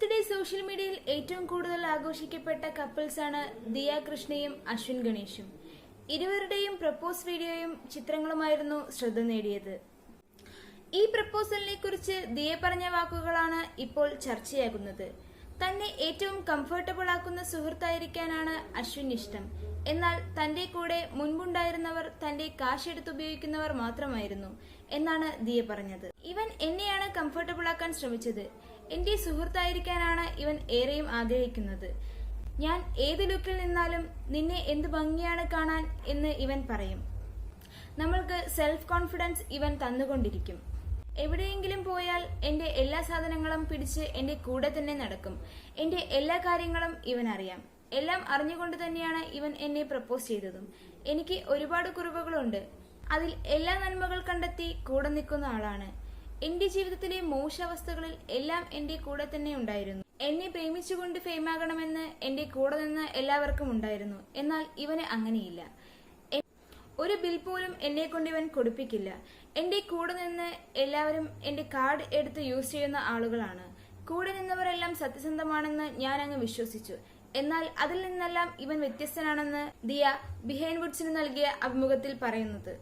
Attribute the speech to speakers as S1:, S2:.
S1: അടുത്തിടെ സോഷ്യൽ മീഡിയയിൽ ഏറ്റവും കൂടുതൽ ആഘോഷിക്കപ്പെട്ട കപ്പിൾസ് ആണ് ദിയ കൃഷ്ണയും അശ്വിൻ ഗണേഷും. ഇരുവരുടെയും പ്രപ്പോസ് വീഡിയോയും ചിത്രങ്ങളുമായിരുന്നു ശ്രദ്ധ നേടിയത്. ഈ പ്രപ്പോസലിനെ കുറിച്ച് ദിയ പറഞ്ഞ വാക്കുകളാണ് ഇപ്പോൾ ചർച്ചയാകുന്നത്. തന്നെ ഏറ്റവും കംഫർട്ടബിൾ ആക്കുന്ന സുഹൃത്തായിരിക്കാനാണ് അശ്വിൻ ഇഷ്ടം. എന്നാൽ തന്റെ കൂടെ മുൻപുണ്ടായിരുന്നവർ തന്റെ കാശെടുത്ത് ഉപയോഗിക്കുന്നവർ മാത്രമായിരുന്നു എന്നാണ് ദിയ പറഞ്ഞത്. ഇവൻ എന്നെയാണ് കംഫർട്ടബിൾ ആക്കാൻ ശ്രമിച്ചത്. എന്റെ സുഹൃത്തായിരിക്കാനാണ് ഇവൻ ഏറെയും ആഗ്രഹിക്കുന്നത്. ഞാൻ ഏത് ലുക്കിൽ നിന്നാലും നിന്നെ എന്ത് ഭംഗിയാണ് കാണാൻ എന്ന് ഇവൻ പറയും. നമ്മൾക്ക് സെൽഫ് കോൺഫിഡൻസ് ഇവൻ തന്നുകൊണ്ടിരിക്കും. എവിടെയെങ്കിലും പോയാൽ എന്റെ എല്ലാ സാധനങ്ങളും പിടിച്ച് എന്റെ കൂടെ തന്നെ നടക്കും. എന്റെ എല്ലാ കാര്യങ്ങളും ഇവൻ അറിയാം. എല്ലാം അറിഞ്ഞുകൊണ്ട് തന്നെയാണ് ഇവൻ എന്നെ പ്രപ്പോസ് ചെയ്തതും. എനിക്ക് ഒരുപാട് കുറവുകളുണ്ട്. അതിൽ എല്ലാ നന്മകൾ കണ്ടെത്തി കൂടെ നിൽക്കുന്ന ആളാണ്. എന്റെ ജീവിതത്തിലെ മോശാവസ്ഥകളിൽ എല്ലാം എന്റെ കൂടെ തന്നെ ഉണ്ടായിരുന്നു. എന്നെ പ്രേമിച്ചുകൊണ്ട് ഫെയിമാകണമെന്ന് എന്റെ കൂടെ നിന്ന് എല്ലാവർക്കും ഉണ്ടായിരുന്നു. എന്നാൽ ഇവന് അങ്ങനെയില്ല. ഒരു ബിൽ പോലും എന്നെ കൊണ്ട് ഇവൻ കൊടുപ്പിക്കില്ല. എന്റെ കൂടെ നിന്ന് എല്ലാവരും എന്റെ കാർഡ് എടുത്ത് യൂസ് ചെയ്യുന്ന ആളുകളാണ്. കൂടെ നിന്നവരെല്ലാം സത്യസന്ധമാണെന്ന് ഞാൻ അങ്ങ് വിശ്വസിച്ചു. എന്നാൽ അതിൽ നിന്നെല്ലാം ഇവൻ വ്യത്യസ്തനാണെന്ന് ദിയ ബിഹൈൻ വുഡ്സിന് നൽകിയ അഭിമുഖത്തിൽ പറയുന്നത്.